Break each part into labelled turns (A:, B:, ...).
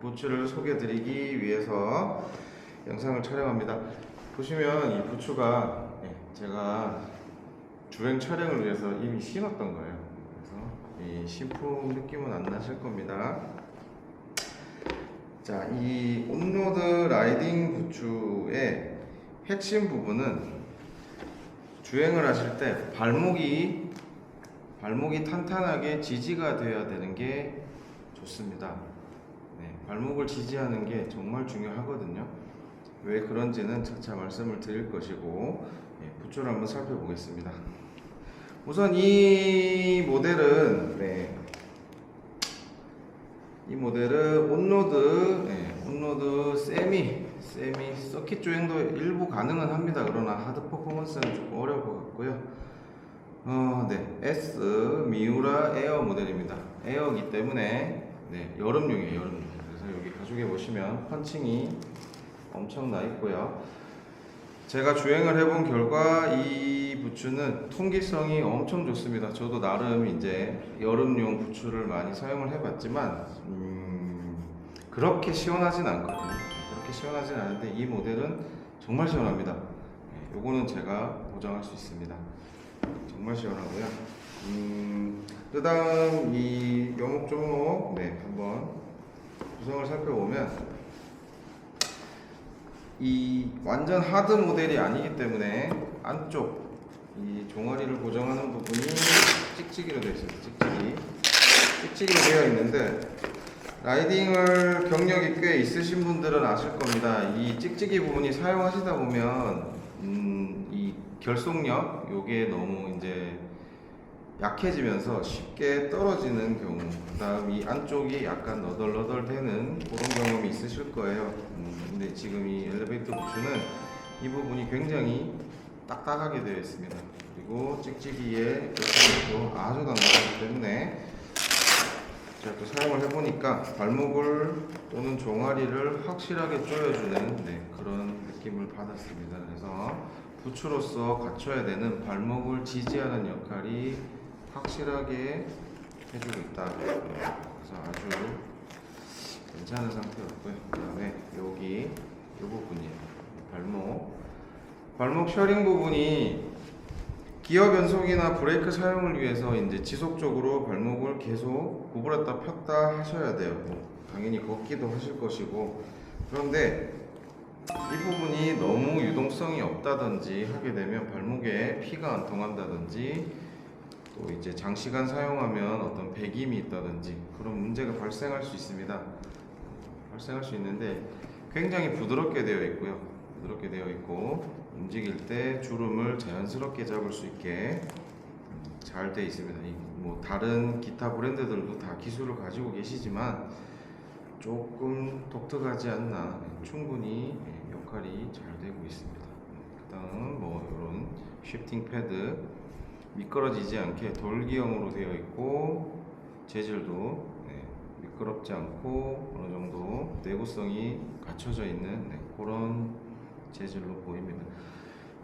A: 부츠를 소개드리기 위해서 영상을 촬영합니다. 보시면 이 부츠가 예, 제가 주행 촬영을 위해서 이미 신었던 거예요. 그래서 이 신품 느낌은 안 나실 겁니다. 자, 이 온로드 라이딩 부츠의 핵심 부분은 주행을 하실 때 발목이 발목이 탄탄하게 지지가 되어야 되는 게 좋습니다. 네, 발목을 지지하는 게 정말 중요하거든요. 왜 그런지는 차차 말씀을 드릴 것이고 네, 부츠를 한번 살펴보겠습니다. 우선 이 모델은 네, 이 모델은 온로드 네, 온로드 세미 세미 서킷 주행도 일부 가능은 합니다. 그러나 하드 퍼포먼스는 조금 어려울 것 같고요. 어, 네. S 미우라 에어 모델입니다. 에어기 때문에 네, 여름용이에요, 여름용. 가죽에 보시면 펀칭이 엄청 나 있고요. 제가 주행을 해본 결과 이 부츠는 통기성이 엄청 좋습니다. 저도 나름 이제 여름용 부츠를 많이 사용을 해봤지만 음, 그렇게 시원하진 않거든요. 그렇게 시원하진 않은데 이 모델은 정말 시원합니다. 네, 요거는 제가 보장할 수 있습니다. 정말 시원하고요. 음, 그다음 이 요목조목 네 한번 구성을 살펴보면 이 완전 하드 모델이 아니기 때문에 안쪽 이 종아리를 고정하는 부분이 찍찍이로 되어 있습니다. 찍찍이 찍찍이로 되어 있는데 라이딩을 경력이 꽤 있으신 분들은 아실 겁니다. 이 찍찍이 부분이 사용하시다 보면 음, 이 결속력 요게 너무 이제 약해지면서 쉽게 떨어지는 경우 그 다음 이 안쪽이 약간 너덜너덜 되는 그런 경험이 있으실 거예요. 음, 근데 지금 이 엘리베이터 부츠는 이 부분이 굉장히 딱딱하게 되어 있습니다. 그리고 찍찍이의 결속력도 아주 단단하기 때문에 제가 또 사용을 해보니까 발목을 또는 종아리를 확실하게 조여주는 네, 그런 느낌을 받았습니다. 그래서 부츠로서 갖춰야 되는 발목을 지지하는 역할이 확실하게 해주고 있다. 그래서 아주 괜찮은 상태였고요. 그 다음에 여기 이 부분이에요. 발목 발목 셔링 부분이 기어 변속이나 브레이크 사용을 위해서 이제 지속적으로 발목을 계속 구부렸다 폈다 하셔야 돼요. 뭐 당연히 걷기도 하실 것이고 그런데 이 부분이 너무 유동성이 없다든지 하게 되면 발목에 피가 안 통한다든지 또 이제 장시간 사용하면 어떤 배김이 있다든지 그런 문제가 발생할 수 있습니다. 발생할 수 있는데 굉장히 부드럽게 되어 있고요. 부드럽게 되어 있고 움직일 때 주름을 자연스럽게 잡을 수 있게 잘 되어 있습니다. 이뭐 다른 기타 브랜드들도 다 기술을 가지고 계시지만 조금 독특하지 않나 충분히 예, 역할이 잘 되고 있습니다. 그다음 뭐 이런 쉬프팅 패드 미끄러지지 않게 돌기형으로 되어 있고 재질도 네, 미끄럽지 않고 어느 정도 내구성이 갖춰져 있는 네, 그런 재질로 보입니다.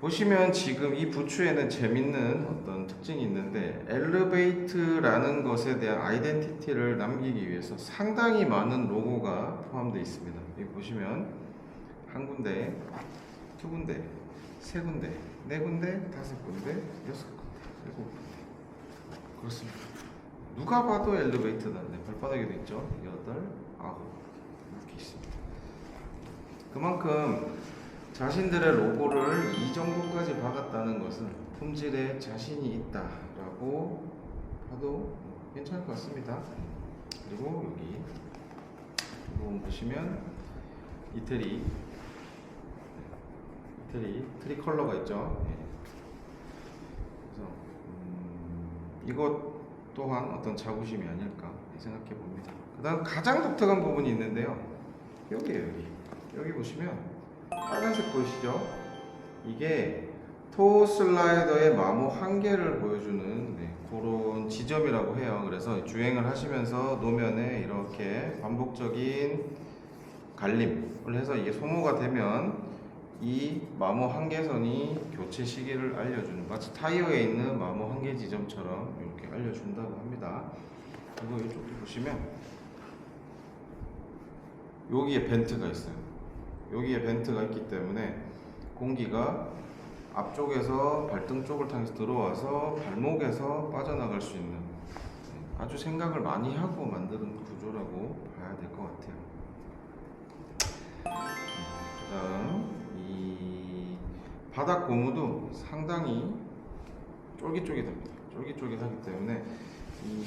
A: 보시면 지금 이 부츠에는 재밌는 어떤 특징이 있는데 엘리베이트라는 것에 대한 아이덴티티를 남기기 위해서 상당히 많은 로고가 포함되어 있습니다. 여기 보시면 한 군데, 두 군데, 세 군데, 네 군데, 다섯 군데, 여섯 군데, 군데. 그렇습니다. 누가 봐도 엘리베이터다. 네, 발바닥에도 있죠. 여덟, 아홉 이렇게 있습니다. 그만큼 자신들의 로고를 이 정도까지 박았다는 것은 품질에 자신이 있다라고 봐도 괜찮을 것 같습니다. 그리고 여기 이 부분 보시면 이태리 이태리 트리 컬러가 있죠. 예. 그래서 음, 이것 또한 어떤 자부심이 아닐까 생각해 봅니다. 그 다음 가장 독특한 부분이 있는데요. 여기에요 여기 여기 보시면 빨간색 보이시죠? 이게 토 슬라이더의 마모 한계를 보여주는 네, 그런 지점이라고 해요. 그래서 주행을 하시면서 노면에 이렇게 반복적인 갈림을 해서 이게 소모가 되면 이 마모 한계선이 교체 시기를 알려주는 마치 타이어에 있는 마모 한계 지점처럼 이렇게 알려준다고 합니다. 그리고 이쪽도 보시면 여기에 벤트가 있어요. 여기에 벤트가 있기 때문에 공기가 앞쪽에서 발등 쪽을 통해서 들어와서 발목에서 빠져나갈 수 있는 아주 생각을 많이 하고 만드는 구조라고 봐야 될 것 같아요. 그 다음 이 바닥 고무도 상당히 쫄깃쫄깃합니다. 쫄깃쫄깃하기 때문에 이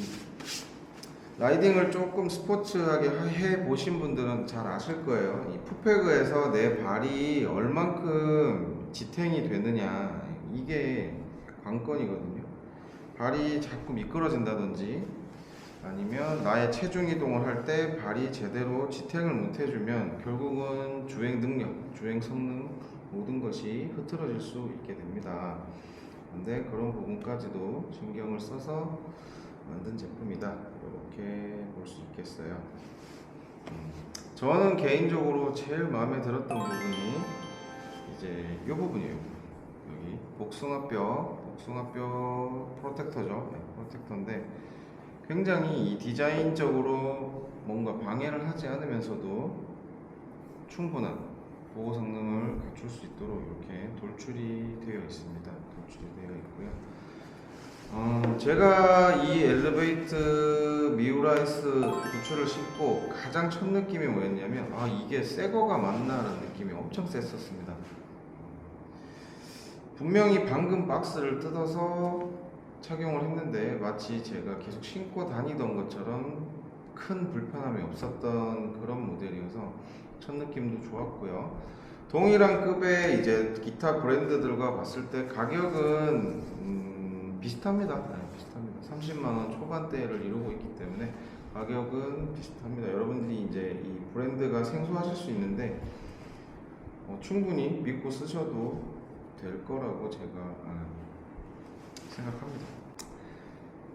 A: 라이딩을 조금 스포츠하게 해 보신 분들은 잘 아실 거예요. 이 푸페그에서 내 발이 얼만큼 지탱이 되느냐 이게 관건이거든요. 발이 자꾸 미끄러진다든지 아니면 나의 체중 이동을 할 때 발이 제대로 지탱을 못 해주면 결국은 주행 능력, 주행 성능 모든 것이 흐트러질 수 있게 됩니다. 근데 그런 부분까지도 신경을 써서 만든 제품이다. 이렇게 볼 수 있겠어요. 음, 저는 개인적으로 제일 마음에 들었던 부분이 이제 이 부분이에요. 여기 복숭아뼈, 복숭아뼈 프로텍터죠. 네, 프로텍터인데 굉장히 이 디자인적으로 뭔가 방해를 하지 않으면서도 충분한 보호 성능을 갖출 수 있도록 이렇게 돌출이 되어 있습니다. 돌출이 되어 있고요. 어, 제가 이 엘리베이트 미우라이스 부츠를 신고 가장 첫 느낌이 뭐였냐면 아 이게 새 거가 맞나라는 느낌이 엄청 셌었습니다. 분명히 방금 박스를 뜯어서 착용을 했는데 마치 제가 계속 신고 다니던 것처럼 큰 불편함이 없었던 그런 모델이어서 첫 느낌도 좋았고요. 동일한 급의 이제 기타 브랜드들과 봤을 때 가격은 음, 비슷합니다. 네, 비슷합니다. 30만 원 초반대를 이루고 있기 때문에 가격은 비슷합니다. 여러분들이 이제 이 브랜드가 생소하실 수 있는데 어, 충분히 믿고 쓰셔도 될 거라고 제가 아, 생각합니다.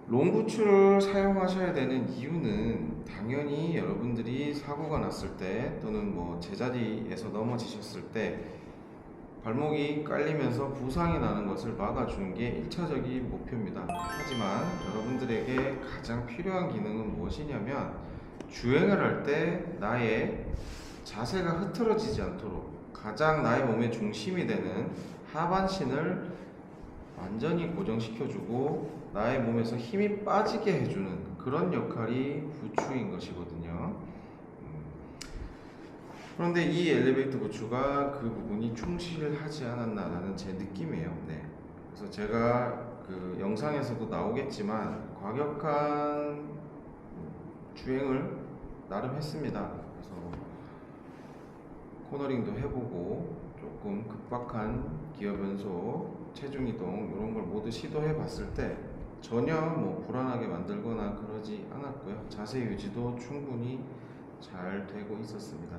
A: 롱부츠를 사용하셔야 되는 이유는 당연히 여러분들이 사고가 났을 때 또는 뭐 제자리에서 넘어지셨을 때 발목이 깔리면서 부상이 나는 것을 막아주는 게 1차적인 목표입니다. 하지만 여러분들에게 가장 필요한 기능은 무엇이냐면 주행을 할 때 나의 자세가 흐트러지지 않도록 가장 나의 몸의 중심이 되는 하반신을 완전히 고정시켜주고 나의 몸에서 힘이 빠지게 해주는 그런 역할이 부추인 것이거든요. 음. 그런데 이 엘리베이터 부추가 그 부분이 충실하지 않았나라는 제 느낌이에요. 네. 그래서 제가 그 영상에서도 나오겠지만 과격한 주행을 나름 했습니다. 코너링도 해보고 조금 급박한 기어 변속, 체중 이동 이런 걸 모두 시도해 봤을 때 전혀 뭐 불안하게 만들거나 그러지 않았고요. 자세 유지도 충분히 잘 되고 있었습니다.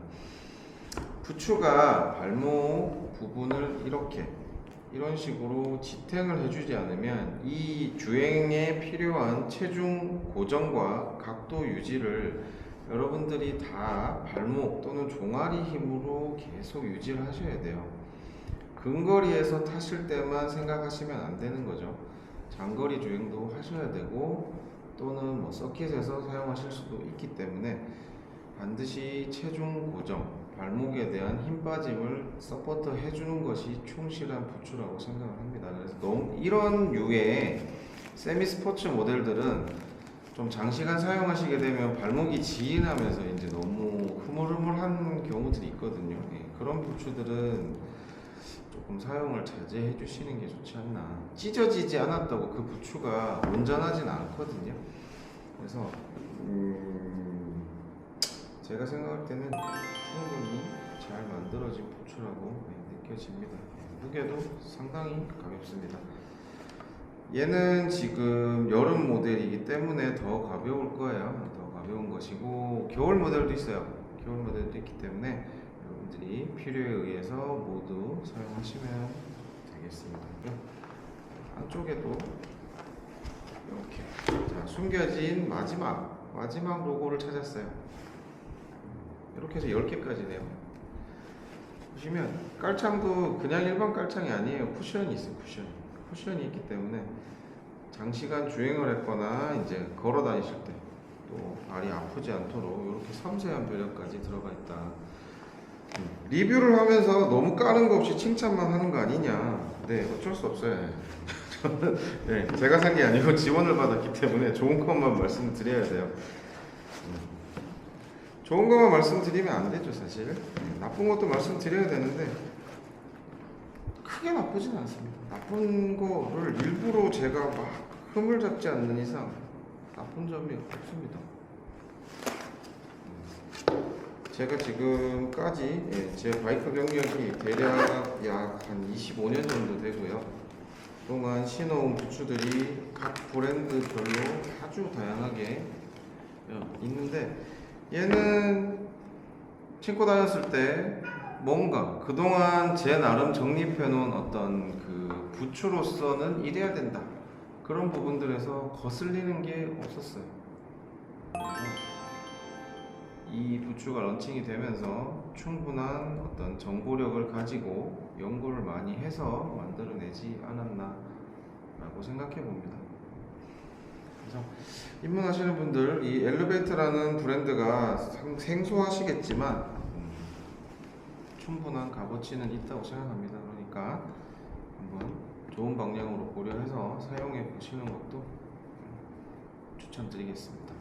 A: 부추가 발목 부분을 이렇게 이런 식으로 지탱을 해주지 않으면 이 주행에 필요한 체중 고정과 각도 유지를 여러분들이 다 발목 또는 종아리 힘으로 계속 유지를 하셔야 돼요. 근거리에서 타실 때만 생각하시면 안 되는 거죠. 장거리 주행도 하셔야 되고 또는 뭐 서킷에서 사용하실 수도 있기 때문에 반드시 체중 고정, 발목에 대한 힘 빠짐을 서포트 해주는 것이 충실한 부츠라고 생각을 합니다. 그래서 너무 이런 류의 세미 스포츠 모델들은 좀 장시간 사용하시게 되면 발목이 지인하면서 이제 너무 흐물흐물한 경우들이 있거든요. 예, 그런 부츠들은 조금 사용을 자제해 주시는 게 좋지 않나. 찢어지지 않았다고 그 부츠가 온전하진 않거든요. 그래서 음, 제가 생각할 때는 충분히 잘 만들어진 부츠라고 네, 느껴집니다. 네, 무게도 상당히 가볍습니다. 얘는 지금 여름 모델이기 때문에 더 가벼울 거예요. 더 가벼운 것이고 겨울 모델도 있어요. 겨울 모델도 있기 때문에 여러분들이 필요에 의해서 모두 사용하시면 되겠습니다. 안쪽에도 이렇게 자, 숨겨진 마지막 마지막 로고를 찾았어요. 이렇게 해서 10개까지네요. 보시면 깔창도 그냥 일반 깔창이 아니에요. 쿠션이 있어요. 쿠션. 쿠션이 있기 때문에 장시간 주행을 했거나 이제 걸어 다니실 때 또 발이 아프지 않도록 이렇게 섬세한 배려까지 들어가 있다. 음, 리뷰를 하면서 너무 까는 거 없이 칭찬만 하는 거 아니냐? 네, 어쩔 수 없어요. 저는 네, 제가 산 게 아니고 지원을 받았기 때문에 좋은 것만 말씀드려야 돼요. 음, 좋은 것만 말씀드리면 안 되죠, 사실. 네, 나쁜 것도 말씀드려야 되는데 크게 나쁘진 않습니다. 나쁜 거를 일부러 제가 막 흠을 잡지 않는 이상 나쁜 점이 없습니다. 제가 지금까지 예, 제 바이크 경력이 대략 약 한 25년 정도 되고요. 그동안 신어온 부츠들이 각 브랜드별로 아주 다양하게 어, 있는데 얘는 신고 다녔을 때 뭔가 그동안 제 나름 정립해놓은 어떤 그 부츠로서는 이래야 된다 그런 부분들에서 거슬리는 게 없었어요. 이 부츠가 런칭이 되면서 충분한 어떤 정보력을 가지고 연구를 많이 해서 만들어내지 않았나 라고 생각해 봅니다. 그래서 입문하시는 분들 이 엘리베이터라는 브랜드가 상- 생소하시겠지만 음, 충분한 값어치는 있다고 생각합니다. 그러니까 한번 좋은 방향으로 고려해서 사용해 보시는 것도 음, 추천드리겠습니다.